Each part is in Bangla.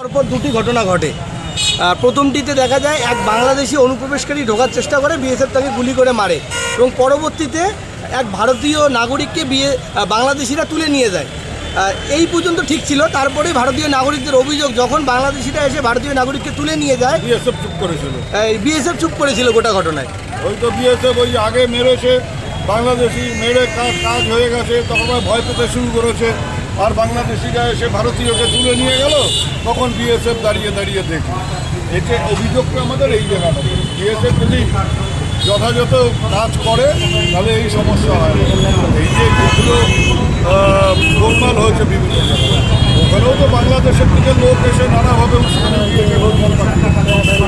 পরপর দুটি ঘটনা ঘটে। প্রথমটিতে দেখা যায় এক বাংলাদেশি অনুপ্রবেশকারী ঢোকার চেষ্টা করে বিএসএফ তাকে গুলি করে মারে এবং পরবর্তীতে এক ভারতীয় নাগরিককে বিয়ে বাংলাদেশিরা তুলে নিয়ে যায়। এই পর্যন্ত ঠিক ছিল। তারপরে ভারতীয় নাগরিকদের অভিযোগ যখন বাংলাদেশিরা এসে ভারতীয় নাগরিককে তুলে নিয়ে যায় বিএসএফ চুপ করেছিল। বিএসএফ চুপ করেছিল গোটা ঘটনায়। ওই তো বিএসএফ ওই আগে মেরেছে বাংলাদেশি মেরে কাজ কাজ হয়ে গেছে তখন ভয় পেতে শুরু করেছে। আর বাংলাদেশিরা এসে ভারতীয়কে তুলে নিয়ে গেল, তখন বিএসএফ দাঁড়িয়ে দাঁড়িয়ে দেখে এতে অভিযোগটা আমাদের এই জায়গাটা বিএসএফ যদি যথাযথ কাজ করে, তাহলে এই সমস্যা হয় এই যে যেগুলো গোলমাল হয়েছে বিভিন্ন ওখানেও তো বাংলাদেশের থেকে লোক এসে নানাভাবে উস্কানি দিয়েছে।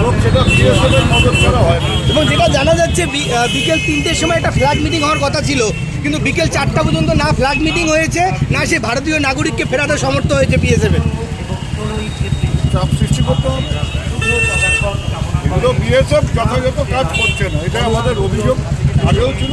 এবং সেটা বিএসএফের মদত ছাড়া হয় এবং যেটা জানা যাচ্ছে বিকেল তিনটের সময় একটা ফ্ল্যাগ মিটিং হওয়ার কথা ছিল। কিন্তু বিকেল চারটা পর্যন্ত না ফ্ল্যাগ মিটিং হয়েছে, না সে ভারতীয় নাগরিককে ফেরাতে সমর্থ হয়েছে বিএসএফের বিএসএফ যথাযথ কাজ করছে না। এটা আমাদের অভিযোগ। আগেও ছিল।